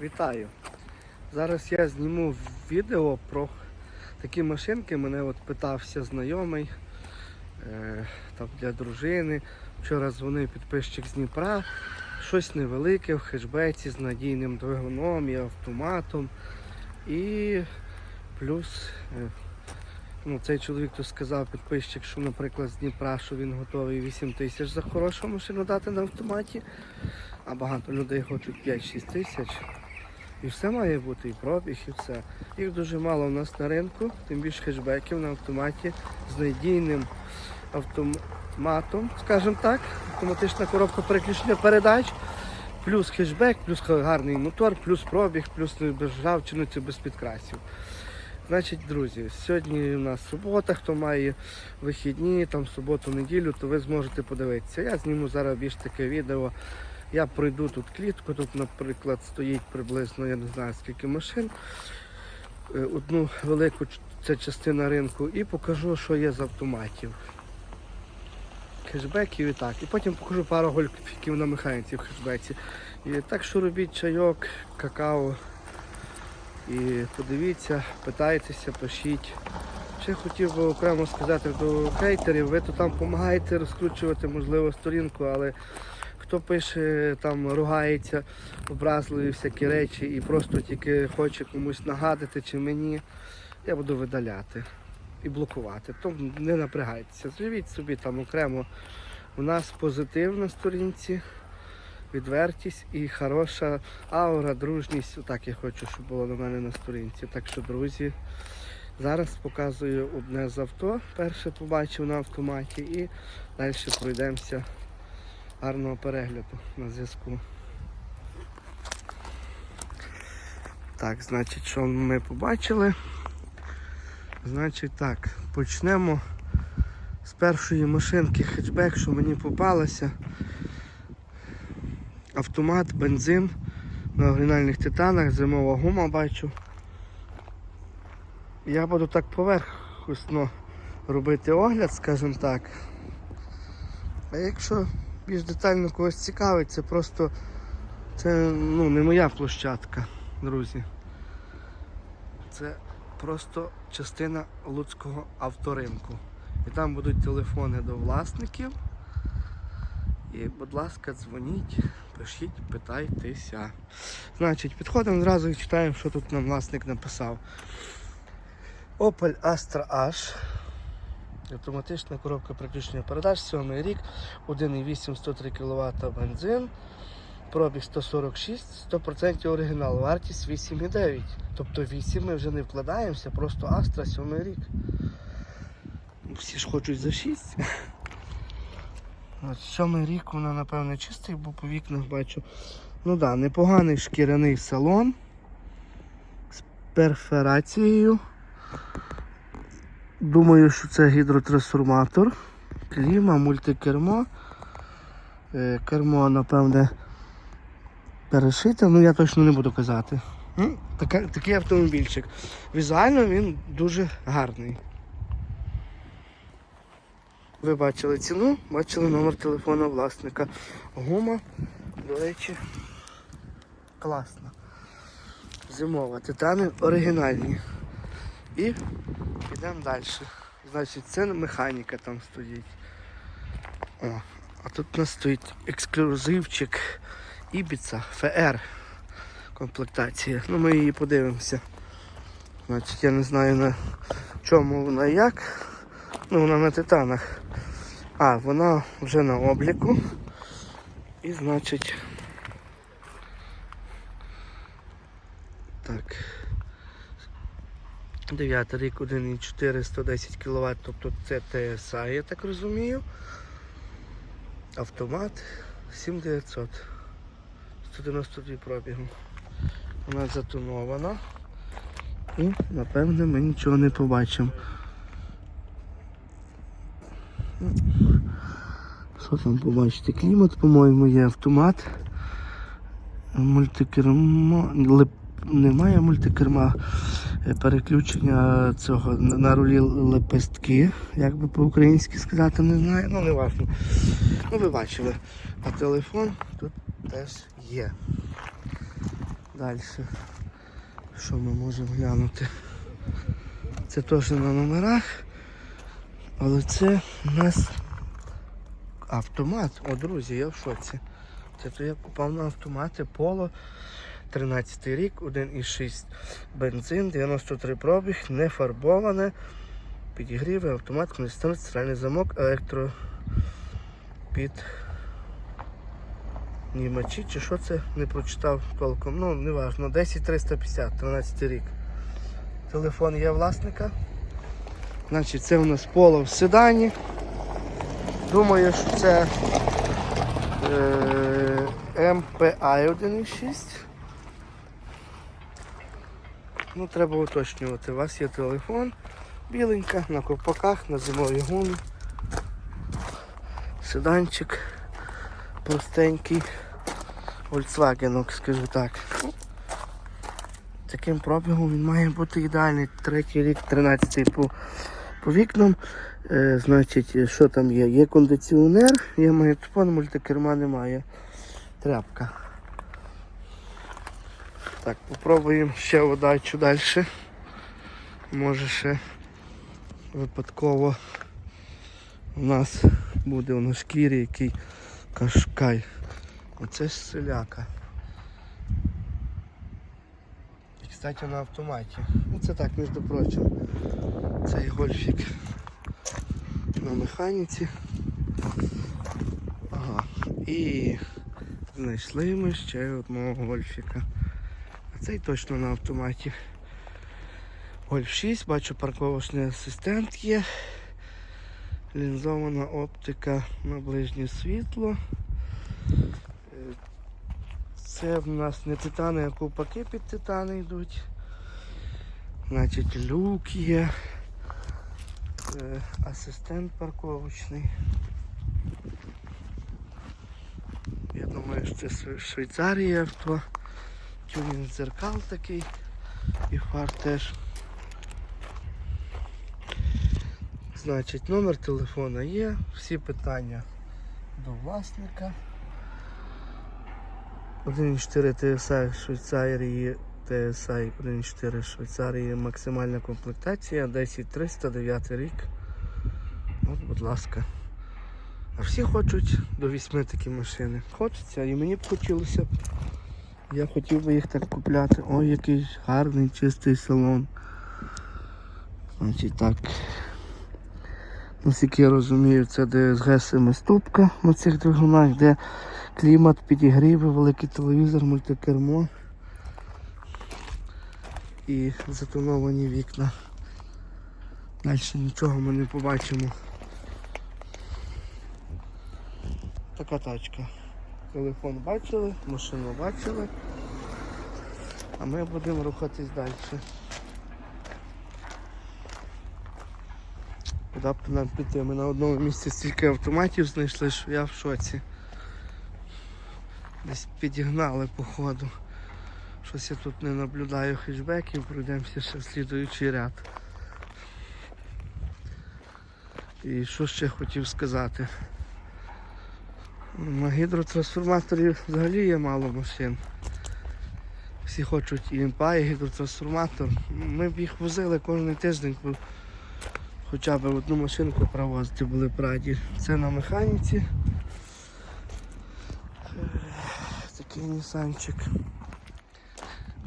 Вітаю! Зараз я зніму відео про такі машинки. Мене от питався знайомий е, там для дружини. Вчора дзвонив підписчик з Дніпра. Щось невелике в хешбеці з надійним двигуном і автоматом. І плюс е, ну, цей чоловік то сказав підписчик, що, наприклад, з Дніпра, що він готовий 8 тисяч за хорошу машину дати на автоматі, а багато людей хочуть 5-6 тисяч. І все має бути, і пробіг, і все. Їх дуже мало у нас на ринку, тим більше хешбеків на автоматі з надійним автоматом, скажімо так, автоматична коробка переключення передач, плюс хешбек, плюс гарний мотор, плюс пробіг, плюс без ржавчини, без підкрасів. Значить, друзі, сьогодні у нас субота, хто має вихідні, там суботу-неділю, то ви зможете подивитися. Я зніму зараз більш таке відео. Я пройду тут клітку, тут, наприклад, стоїть приблизно, я не знаю скільки машин. Е, Одну велику це частина ринку і покажу, що є з автоматів. Хешбеків і так. І потім покажу пару гольфіків на механіці в хешбеці. І так що робіть чайок, какао. І подивіться, питайтеся, пишіть. Ще хотів би окремо сказати до хейтерів, ви то там допомагаєте розкручувати, можливо, сторінку, але хто пише, там ругається, образливі всякі речі і просто тільки хоче комусь нагадати чи мені, я буду видаляти і блокувати. То не напрягайтеся. Живіть собі там окремо. У нас позитив на сторінці, відвертість і хороша аура, дружність. Отак я хочу, щоб було на мене на сторінці. Так що, друзі, зараз показую одне з авто. Перше побачив на автоматі і далі пройдемося гарного перегляду на зв'язку. Так, значить, що ми побачили? Значить так, почнемо з першої машинки хетчбек, що мені попалася. Автомат, бензин на оригінальних титанах, зимова гума бачу. Я буду так поверхусно робити огляд, скажімо так. А якщо більш детально когось цікавить, це просто це ну, не моя площадка, друзі. Це просто частина Луцького авторинку. І там будуть телефони до власників. І, будь ласка, дзвоніть, пишіть, питайтеся. Значить, підходимо зразу і читаємо, що тут нам власник написав. Opel Astra H. Автоматична коробка приключення передач, 7 рік, 1,8 103 кВт бензин, пробіг 146, 100% оригінал, вартість 8,9. Тобто 8 ми вже не вкладаємося, просто Astra 7 рік. Всі ж хочуть за 6. От, сьомий рік вона, напевне, чистий, бо по вікнах бачу. Ну так, да, непоганий шкіряний салон з перфорацією. Думаю, що це гідротрансформатор, кліма, мультикермо. Е, Кермо, напевне, перешите, ну я точно не буду казати. Такий автомобільчик. Візуально він дуже гарний. Ви бачили ціну, бачили номер телефону власника. Гума, до речі, класна. Зимова. Титани оригінальні. І йдемо далі. Значить, це механіка там стоїть. О, а тут у нас стоїть ексклюзивчик Ібіца FR комплектація. Ну ми її подивимося. Значить, я не знаю на чому вона як. Ну вона на титанах. А, вона вже на обліку. І значить. Так. 9 рік 1,4 110 кВт, тобто це ТСА, я так розумію. Автомат 7900. 192 пробігу. Вона затонована. І напевне ми нічого не побачимо. Що там побачите? Клімат, по-моєму, є автомат. Мультикермо. Лип... Немає мультикерма переключення цього на рулі лепестки, як би по-українськи сказати, не знаю, ну не важливо. Ну ви бачили. А телефон тут теж є. Далі. Що ми можемо глянути? Це теж на номерах. Але це у нас автомат. О, друзі, я в шоці. Це то я купав на автомати Поло 13 рік, 1,6 бензин, 93 пробіг, не фарбоване. Підігріви, автомат, кондиціонер, центральний замок, електро під німачі, чи що це не прочитав толком. Ну, неважно. 10350, 13 рік. Телефон є власника. Значить, це у нас поло в седані. Думаю, що це е, MPI 1.6. Ну, треба уточнювати. У вас є телефон, біленька, на ковпаках, на зимовій гумі. Седанчик простенький. Volkswagen, скажу так. Таким пробігом він має бути ідеальний. Третій рік, 13 по, по вікнам. Е, значить, що там є? Є кондиціонер, є магнітофон, мультикерма немає. Тряпка. Так, попробуємо ще удачу далі. Може ще випадково у нас буде на шкірі який кашкай. Оце ж селяка. І, кстати, на автоматі. Ну це так, між прочим. Цей гольфік на механіці. Ага. І знайшли ми ще одного гольфіка. Цей точно на автоматі. Гольф 6, бачу парковочний асистент є. Лінзована оптика на ближнє світло. Це в нас не титани, а ковпаки під титани йдуть. Значить, люк є. Е, Асистент парковочний. Я думаю, що це Шве- Швейцарія авто. Тюнінг дзеркал такий і фар теж. Значить, номер телефона є, всі питання до власника. 1.4 TSI Швейцарії, TSI 1.4 Швейцарії максимальна комплектація, 10309 рік. От, будь ласка. А всі хочуть до 8 такі машини. Хочеться і мені б хотілося б. Я хотів би їх так купляти. Ой, який гарний чистий салон. Значить так. Наскільки я розумію, це DSG семиступка на цих двигунах, де клімат, підігріви, великий телевізор, мультикермо і затоновані вікна. Далі нічого ми не побачимо. Така тачка. Телефон бачили, машину бачили, а ми будемо рухатись далі. Куди б нам піти? Ми на одному місці стільки автоматів знайшли, що я в шоці. Десь підігнали походу. Щось я тут не наблюдаю хетчбеків, пройдемося ще в слідуючий ряд. І що ще хотів сказати? На гідротрансформаторі взагалі є мало машин. Всі хочуть і імпа, і гідротрансформатор. Ми б їх возили кожен тиждень, хоча б одну машинку провозити були праді. Це на механіці. Такий нісанчик.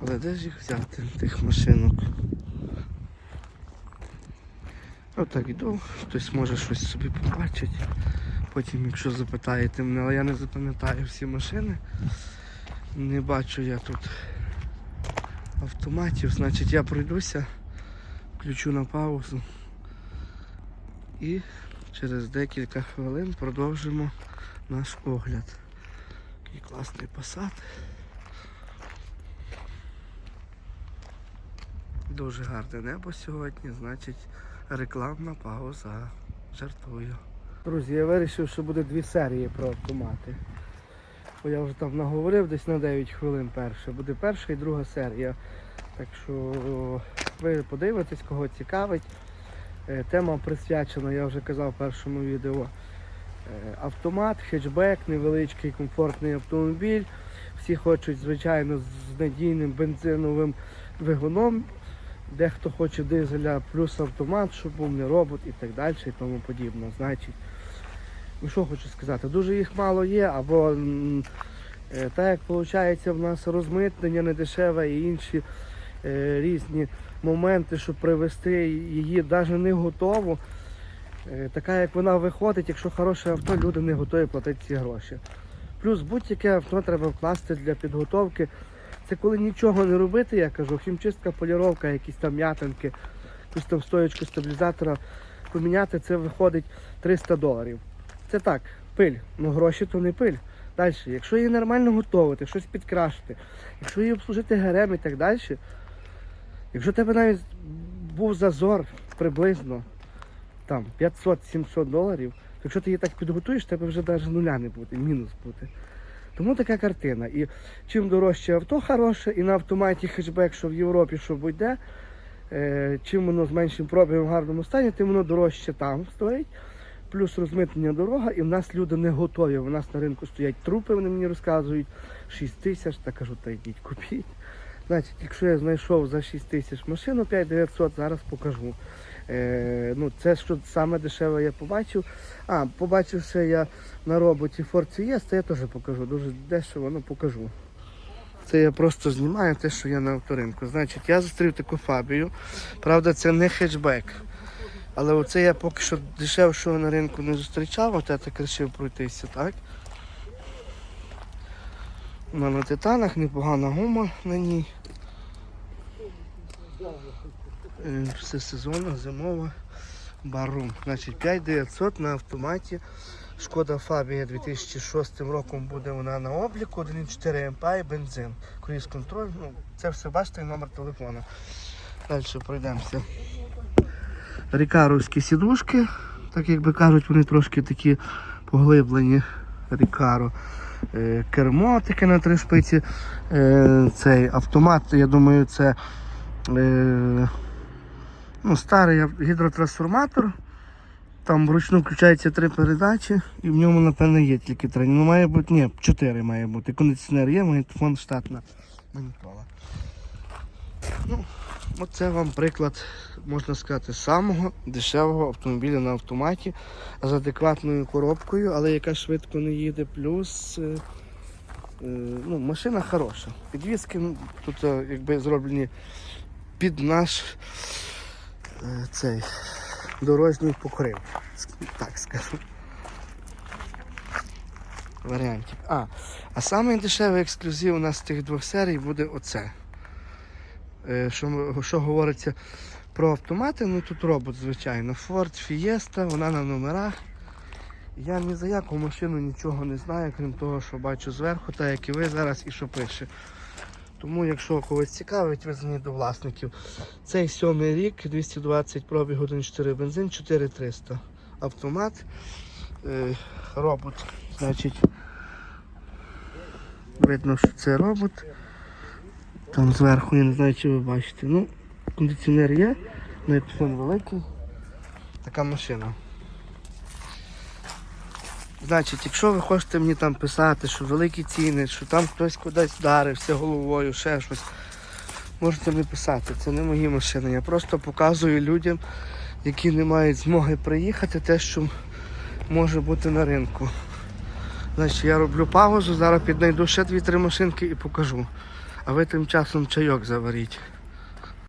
Але де ж їх взяти, тих машинок? Отак іду, хтось може щось собі побачить. Потім, якщо запитаєте мене, але я не запам'ятаю всі машини. Не бачу я тут автоматів, значить я пройдуся, включу на паузу і через декілька хвилин продовжимо наш огляд. Такий класний посад. Дуже гарне небо сьогодні, значить рекламна пауза. Жартую. Друзі, я вирішив, що буде дві серії про автомати. Бо я вже там наговорив десь на 9 хвилин перше. Буде перша і друга серія. Так що ви подивитесь, кого цікавить. Е, Тема присвячена, я вже казав в першому відео, Е, Автомат, хетчбек, невеличкий комфортний автомобіль. Всі хочуть, звичайно, з надійним бензиновим двигуном. Дехто хоче дизеля плюс автомат, щоб був не робот і так далі, і тому подібне. Значить, ну що хочу сказати, дуже їх мало є, або е, так як виходить, в нас розмитнення недешеве і інші е, різні моменти, щоб привезти її навіть не готову. Е, Така як вона виходить, якщо хороше авто, люди не готові платити ці гроші. Плюс будь-яке авто треба вкласти для підготовки. Це коли нічого не робити, я кажу, хімчистка, поліровка, якісь там м'ятинки, якусь там стоєчку стабілізатора поміняти, це виходить 300 доларів. Це так, пиль. Ну гроші то не пиль. Далі, якщо її нормально готувати, щось підкрашити, якщо її обслужити ГРМ і так далі, якщо тебе навіть був зазор приблизно там 500-700 доларів, то якщо ти її так підготуєш, тебе вже навіть нуля не буде, мінус буде. Тому така картина. І чим дорожче авто хороше, і на автоматі хетчбек, що в Європі, що будь-де, е, чим воно з меншим пробігом в гарному стані, тим воно дорожче там стоїть. Плюс розмитнення дорога, і в нас люди не готові. У нас на ринку стоять трупи, вони мені розказують 6 тисяч, та кажу, та йдіть, купіть. Значить, якщо я знайшов за 6 тисяч машину 5900, зараз покажу. Е, ну, це що саме дешеве я побачив. А, побачив ще я на роботі Ford Fiesta, я теж покажу. Дуже дешево, ну покажу. Це я просто знімаю те, що я на авторинку. Значить, я зустрів таку фабію. Правда, це не хетчбек. Але оце я поки що дешевшого на ринку не зустрічав, от я так вирішив пройтися, так? Вона на титанах, непогана гума на ній. Е, Все сезонна, зимова. Барум. Значить 5900 на автоматі. Шкода Фабія 2006 роком буде вона на обліку, 1,4 МПА і бензин. Круїз контроль. Ну, це все бачите номер телефона. Далі пройдемося. Рікаровські сідушки, так як би кажуть, вони трошки такі поглиблені. Рікаро. Е, Кермо таке на три шпиці. Е, Цей автомат, я думаю, це е, ну, старий гідротрансформатор. Там вручну включаються три передачі і в ньому, напевно, є тільки три. Ну, має бути, ні, чотири має бути. Кондиціонер є, магнітофон штатна манітола. Ну, оце вам приклад, можна сказати, самого дешевого автомобіля на автоматі з адекватною коробкою, але яка швидко не їде. Плюс е, е, ну, машина хороша. Підвіски ну, тут е, якби зроблені під наш е, цей дорожній покрив. Так скажу. Варіантів. А, а дешевий ексклюзив у нас з тих двох серій буде оце. Е, Що, що говориться про автомати, ну тут робот, звичайно. Ford Fiesta, вона на номерах. Я ні за яку машину нічого не знаю, крім того, що бачу зверху, так як і ви зараз, і що пише. Тому, якщо когось цікавить, ви дзвоніть до власників. Цей сьомий рік, 220 пробіг 1.4 бензин, 4300. Автомат, е, робот. Значить, видно, що це робот. Там зверху, я не знаю, чи ви бачите. Ну, кондиціонер є, телефон великий. Така машина. Значить, якщо ви хочете мені там писати, що великі ціни, що там хтось кудись вдарився головою, ще щось, можете мені писати. Це не мої машини. Я просто показую людям, які не мають змоги приїхати, те, що може бути на ринку. Значить, я роблю паузу, зараз піднайду ще дві-три машинки і покажу. А ви тим часом чайок заваріть.